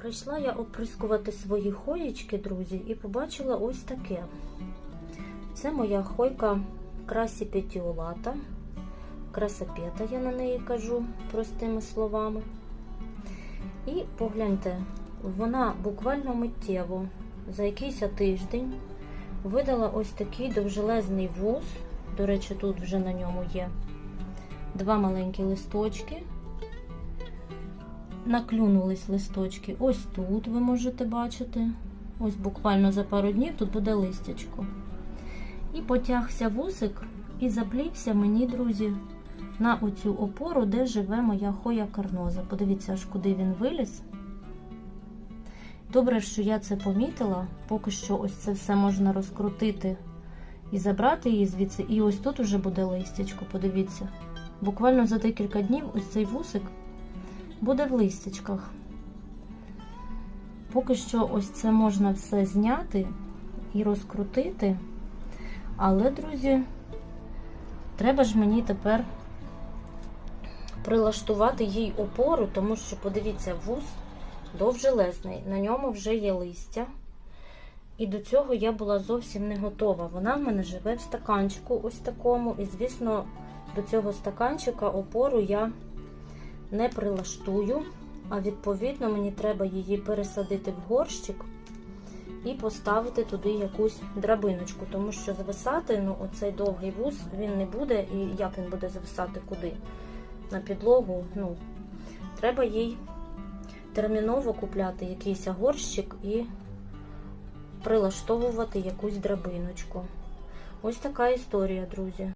Прийшла я оприскувати свої хоєчки, друзі, і побачила ось таке. Це моя хойка красі петіолата. Красопета, я на неї кажу простими словами. І погляньте, вона буквально миттєво за якийсь тиждень видала ось такий довжелезний вуз. До речі, тут вже на ньому є два маленькі листочки. Наклюнулись листочки ось тут, ви можете бачити. Ось буквально за пару днів тут буде листячко. І потягся вусик і заплівся мені, друзі, на оцю опору, де живе моя хоя карноза. Подивіться, аж куди він виліз. Добре, що я це помітила. Поки що ось це все можна розкрутити і забрати її звідси. І ось тут уже буде листячко, подивіться. Буквально за декілька днів ось цей вусик буде в листячках. Поки що ось це можна все зняти і розкрутити. Але, друзі, треба ж мені тепер прилаштувати їй опору, тому що, подивіться, вуз довжелезний, на ньому вже є листя. І до цього я була зовсім не готова. Вона в мене живе в стаканчику ось такому. І, звісно, до цього стаканчика опору я не прилаштую, а відповідно мені треба її пересадити в горщик і поставити туди якусь драбиночку, тому що звисати, ну, оцей довгий вуз, він не буде, і як він буде звисати куди? На підлогу. ну, Треба їй терміново купляти якийсь горщик і прилаштовувати якусь драбиночку. Ось така історія, друзі.